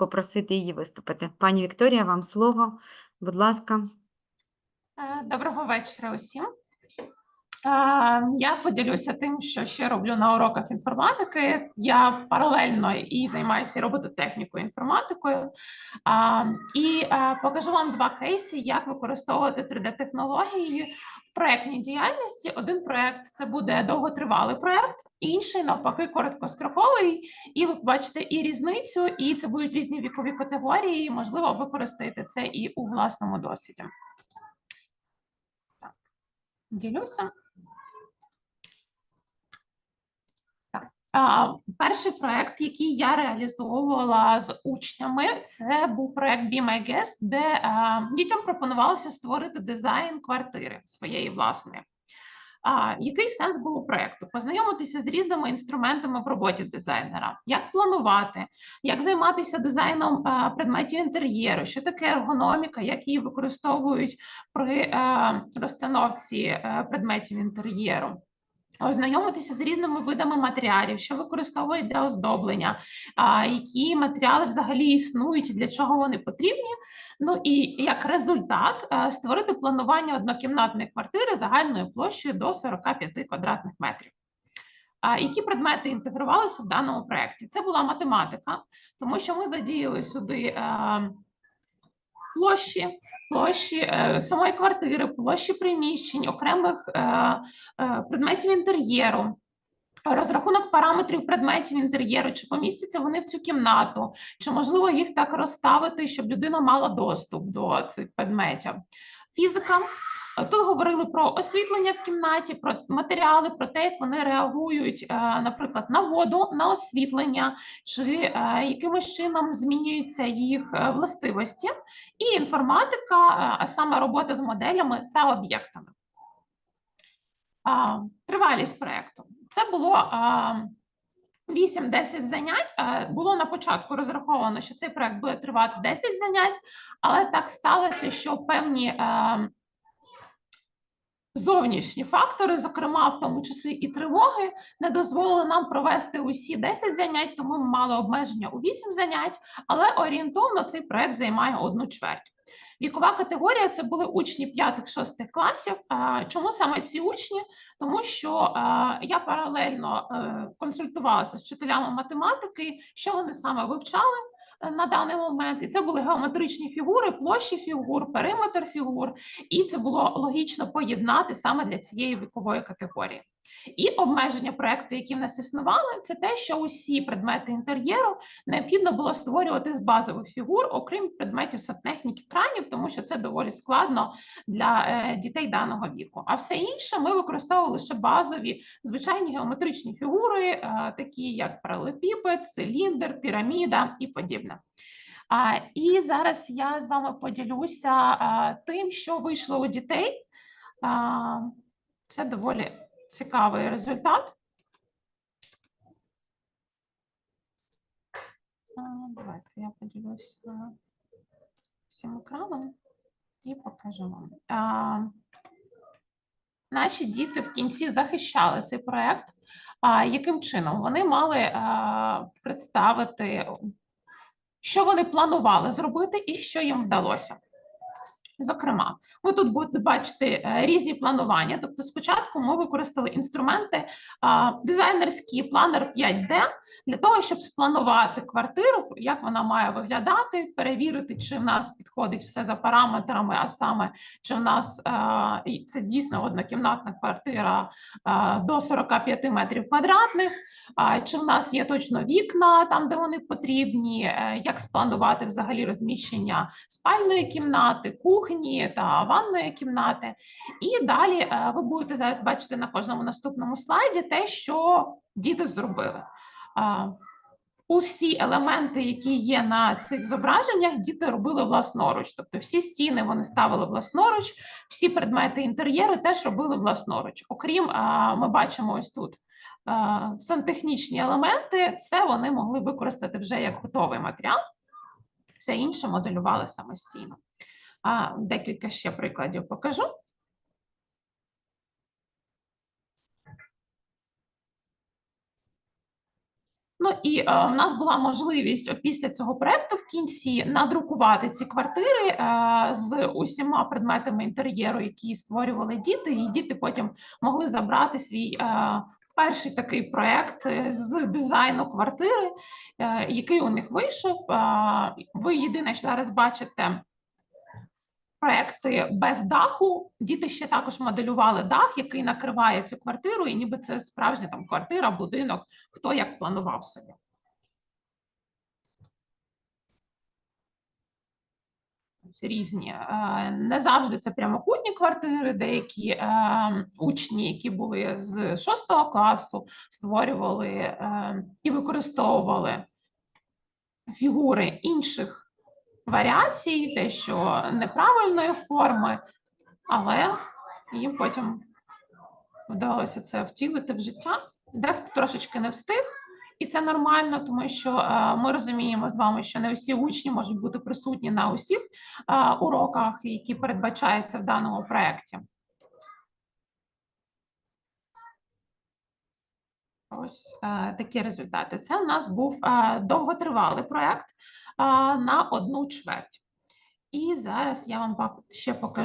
попросити її виступити. Пані Вікторія, вам слово. Будь ласка. Е, Доброго вечора усім. Е, Я поділюся тим, що ще роблю на уроках інформатики. Я паралельно і займаюся робототехнікою інформатикою. І е, покажу вам два кейси, як використовувати 3D-технології в проектній діяльності. Один проект це буде довготривалий проект, інший навпаки короткостроковий. І ви бачите і різницю, і це будуть різні вікові категорії. Можливо, використаєте це і у власному досвіді. Так, ділюся. Так. А, перший проект, який я реалізовувала з учнями, це був проект Be My Guest, де дітям пропонувалося створити дизайн квартири своєї власної. А, який сенс був у проекту? Познайомитися з різними інструментами в роботі дизайнера, як планувати, як займатися дизайном а, предметів інтер'єру, що таке ергономіка, як її використовують при е, розстановці е, предметів інтер'єру. Ознайомитися з різними видами матеріалів, що використовують для оздоблення, які матеріали взагалі існують для чого вони потрібні. Ну і як результат е, створити планування однокімнатної квартири загальною площею до 45 квадратних метрів. Які предмети інтегрувалися в даному проєкті? Це була математика, тому що ми задіяли сюди е, площі, площі е, самої квартири, площі приміщень, окремих е, е, предметів інтер'єру. Розрахунок параметрів предметів інтер'єру, чи помістяться вони в цю кімнату, чи можливо їх так розставити, щоб людина мала доступ до цих предметів. Фізика. Тут говорили про освітлення в кімнаті, про матеріали, про те, як вони реагують, е, наприклад, на воду, на освітлення, чи е, якимось чином змінюються їх е, властивості, і інформатика, а саме робота з моделями та об'єктами. Тривалість проекту. Це було 8-10 занять. Було на початку розраховано, що цей проект буде тривати 10 занять, але так сталося, що певні зовнішні фактори, зокрема в тому числі і тривоги, не дозволили нам провести усі 10 занять, тому ми мали обмеження у 8 занять, але орієнтовно цей проект займає одну чверть. Вікова категорія це були учні 5-6 класів. Чому саме ці учні? Тому що я паралельно е, консультувалася з вчителями математики, що вони саме вивчали на даний момент. І це були геометричні фігури, площі фігур, периметр фігур, і це було логічно поєднати саме для цієї вікової категорії. І обмеження проекту, які в нас існували, це те, що усі предмети інтер'єру необхідно було створювати з базових фігур, окрім предметів сантехніки кранів, тому що це доволі складно для е, дітей даного віку. А все інше ми використовували лише базові звичайні геометричні фігури, е, такі як паралепіпед, циліндр, піраміда і подібне. І зараз я з вами поділюся а, тим, що вийшло у дітей. Це доволі цікавий результат. Давайте я поділюся всім екраном і покажу вам. Наші діти в кінці захищали цей проект. А яким чином вони мали представити, що вони планували зробити і що їм вдалося? Зокрема, ви тут будете бачити е, різні планування. Тобто, спочатку ми використали інструменти дизайнерські планер 5D для того, щоб спланувати квартиру, як вона має виглядати, перевірити, чи в нас підходить все за параметрами, а саме чи в нас а, це дійсно однокімнатна квартира а, до 45 метрів квадратних, чи в нас є точно вікна там, де вони потрібні, е, як спланувати взагалі розміщення спальної кімнати, кухні та ванної кімнати. І далі е, ви будете зараз бачити на кожному наступному слайді те, що діти зробили. Усі елементи, які є на цих зображеннях, діти робили власноруч. Тобто всі стіни вони ставили власноруч, всі предмети інтер'єру теж робили власноруч. Окрім, ми бачимо ось тут сантехнічні елементи, це вони могли використати вже як готовий матеріал. Все інше моделювали самостійно. Декілька ще прикладів покажу. Ну і е, в нас була можливість після цього проекту в кінці надрукувати ці квартири е, з усіма предметами інтер'єру, які створювали діти, і діти потім могли забрати свій е, перший такий проект е, з дизайну квартири, е, який у них вийшов. Е, Ви єдине, що зараз бачите. Проекти без даху. Діти ще також моделювали дах, який накриває цю квартиру, і ніби це справжня там квартира, будинок, хто як планував собі. Різні Е, не завжди це прямокутні квартири. Деякі е, учні, які були з шостого класу, створювали е, і використовували фігури інших варіацій, те, що неправильної форми, але їм потім вдалося це втілити в життя. Дехто трошечки не встиг, і це нормально, тому що е, ми розуміємо з вами, що не усі учні можуть бути присутні на усіх е, уроках, які передбачаються в даному проєкті. Ось е, такі результати. Це у нас був довготривалий проєкт на одну чверть. І зараз я вам ще покажу.